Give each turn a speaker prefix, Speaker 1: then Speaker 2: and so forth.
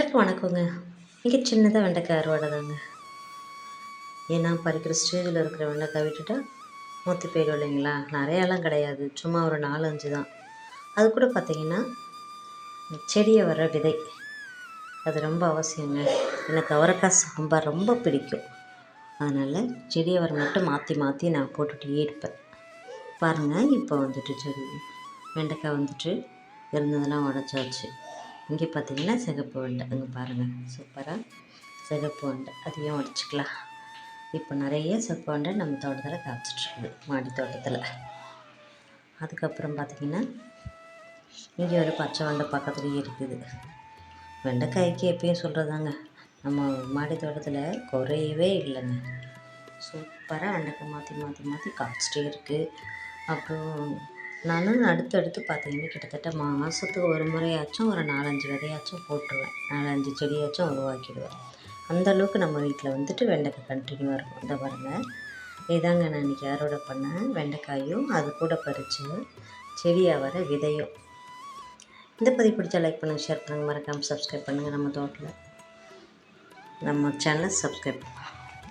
Speaker 1: எல்லாருக்கும் வணக்கங்க. இங்கே சின்னதாக வெண்டைக்காய் அறுவடை தாங்க ஏன்னா பறிக்கிற ஸ்டேஜில் இருக்கிற வெண்டைக்காய் விட்டுட்டா மூத்தி போயிடும் இல்லைங்களா? நிறையாலாம் கிடையாது. சும்மா ஒரு நாலு அஞ்சு தான். அது கூட பார்த்திங்கன்னா செடியை வர விதை. அது ரொம்ப அவசியங்க. எனக்கு அவரைக்காய் சாம்பார் ரொம்ப பிடிக்கும். அதனால் செடியை வர மட்டும் மாற்றி மாற்றி நான் போட்டுகிட்டே இருப்பேன். பாருங்கள் இப்போ வந்துட்டு செடி வெண்டைக்காய் வந்துட்டு இருந்ததெல்லாம் உடச்சாச்சு. இங்கே பார்த்தீங்கன்னா சிகப்பு வெண்டை. இங்கே பாருங்கள் சூப்பராக சிகப்பு வெண்டை. அதையும் உடச்சிக்கலாம் இப்போ நிறைய சிகப்பு வெண்டை நம்ம தோட்டத்தில் காய்ச்சிட்ருக்குது மாடி தோட்டத்தில். அதுக்கப்புறம் பார்த்திங்கன்னா இங்கே ஒரு பச்சை வெண்டை பக்கத்துலேயே இருக்குது. வெண்டைக்காய்க்கு எப்பயும் சொல்கிறதாங்க நம்ம மாடி தோட்டத்தில் குறையவே இல்லைங்க. சூப்பராக வெண்டைக்காய் மாற்றி மாற்றி மாற்றி காய்ச்சிட்டே இருக்குது அப்புறம் நானும் அடுத்தடுத்து பார்த்தீங்கன்னா கிட்டத்தட்ட மாதத்துக்கு ஒரு முறையாச்சும் ஒரு நாலஞ்சு விதையாச்சும் போட்டுருவேன். நாலஞ்சு செடியாச்சும் உருவாக்கிடுவேன். அந்த அளவுக்கு நம்ம வீட்டில் வந்துட்டு வெண்டைக்காய் கண்டினியூவாக இருக்கும். இந்த பாருங்கள் இதாங்க நான் இன்றைக்கி அறுவடை பண்ணேன் வெண்டைக்காயும் அது கூட பறித்து செடியாக வர விதையும். இந்த பதிவு பிடிச்சா லைக் பண்ணுங்கள் ஷேர் பண்ணுங்கள் மறக்காமல் சப்ஸ்கிரைப் பண்ணுங்கள் நம்ம தோட்டத்தில். நம்ம சேனலை சப்ஸ்கிரைப் பண்ணுங்கள்